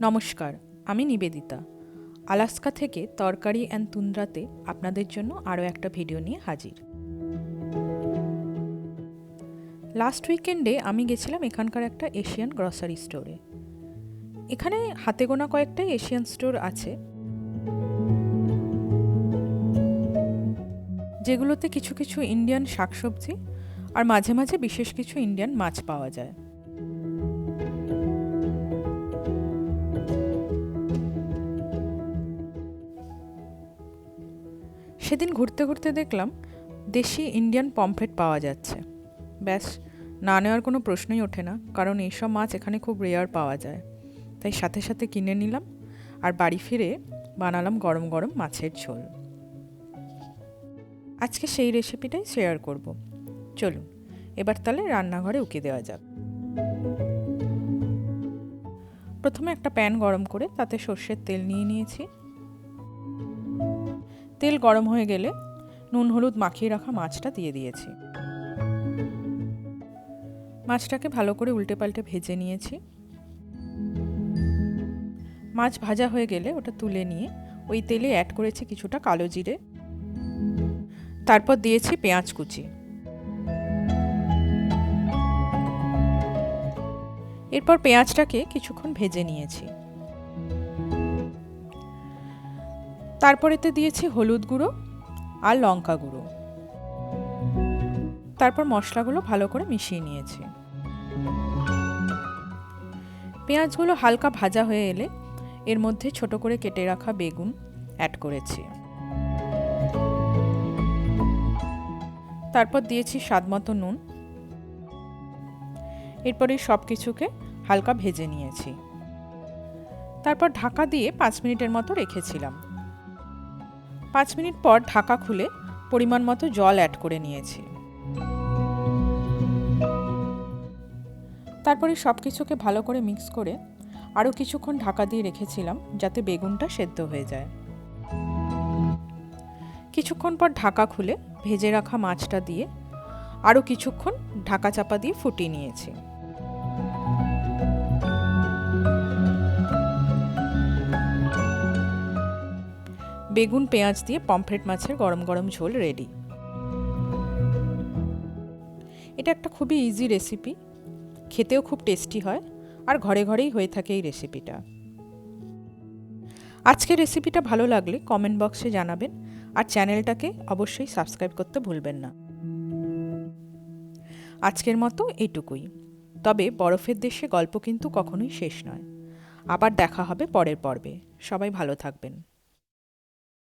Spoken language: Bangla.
নমস্কার, আমি নিবেদিতা। আলাস্কা থেকে তরকারি অ্যান্ড তুন্দ্রাতে আপনাদের জন্য আরও একটা ভিডিও নিয়ে হাজির। লাস্ট উইকেন্ডে আমি গেছিলাম এখানকার একটা এশিয়ান গ্রসারি স্টোরে এখানে হাতে গোনা কয়েকটাই এশিয়ান স্টোর আছে। যেগুলোতে কিছু কিছু ইন্ডিয়ান শাকসবজি আর মাঝে মাঝে বিশেষ কিছু ইন্ডিয়ান মাছ পাওয়া যায়। সেদিন ঘুরতে ঘুরতে দেখলাম দেশি ইন্ডিয়ান পমফ্রেট পাওয়া যাচ্ছে। ব্যাস, না নেওয়ার কোনো প্রশ্নই ওঠে না, কারণ এইসব মাছ এখানে খুব রেয়ার পাওয়া যায়। তাই সাথে সাথে কিনে নিলাম আর বাড়ি ফিরে বানালাম গরম গরম মাছের ঝোল। আজকে সেই রেসিপিটাই শেয়ার করব। চলুন, এবার তাহলে রান্নাঘরে উকি দেওয়া যাক। প্রথমে একটা প্যান গরম করে তাতে সর্ষের তেল নিয়ে নিয়েছি। তেল গরম হয়ে গেলে নুন, হলুদ মাখিয়ে রাখা মাছটা দিয়ে দিয়েছি। মাছটাকে ভালো করে উল্টে পাল্টে ভেজে নিয়েছি। মাছ ভাজা হয়ে গেলে ওটা তুলে নিয়ে ওই তেলে অ্যাড করেছি কিছুটা কালো জিরে। তারপর দিয়েছি পেঁয়াজ কুচি। এরপর পেঁয়াজটাকে কিছুক্ষণ ভেজে নিয়েছি। তারপর এতে দিয়েছি হলুদ গুঁড়ো আর লঙ্কা গুঁড়ো। তারপর মশলাগুলো ভালো করে মিশিয়ে নিয়েছি। পেঁয়াজগুলো হালকা ভাজা হয়ে এলে এর মধ্যে ছোট করে কেটে রাখা বেগুন অ্যাড করেছি। তারপর দিয়েছি স্বাদ মতো নুন। এরপরে সব কিছুকে হালকা ভেজে নিয়েছি। তারপর ঢাকা দিয়ে পাঁচ মিনিটের মতো রেখেছিলাম। পাঁচ মিনিট পর ঢাকা খুলে পরিমাণ মতো জল অ্যাড করে নিয়েছি। তারপরে সব কিছুকে ভালো করে মিক্স করে আরও কিছুক্ষণ ঢাকা দিয়ে রেখেছিলাম যাতে বেগুনটা সেদ্ধ হয়ে যায়। কিছুক্ষণ পর ঢাকা খুলে ভেজে রাখা মাছটা দিয়ে আরও কিছুক্ষণ ঢাকা চাপা দিয়ে ফুটিয়ে নিয়েছি। বেগুন, পেঁয়াজ দিয়ে পমফ্রেট মাছের গরম গরম ঝোল রেডি এটা একটা খুবই ইজি রেসিপি খেতেও খুব টেস্টি হয়, আর ঘরে ঘরেই হয়ে থাকে এই রেসিপিটা আজকের রেসিপিটা ভালো লাগলে কমেন্ট বক্সে জানাবেন, আর চ্যানেলটাকে অবশ্যই সাবস্ক্রাইব করতে ভুলবেন না. আজকের মতো এটুকুই। তবে বরফের দেশে গল্প কিন্তু কখনোই শেষ নয়। আবার দেখা হবে পরের পর্বে। সবাই ভালো থাকবেন।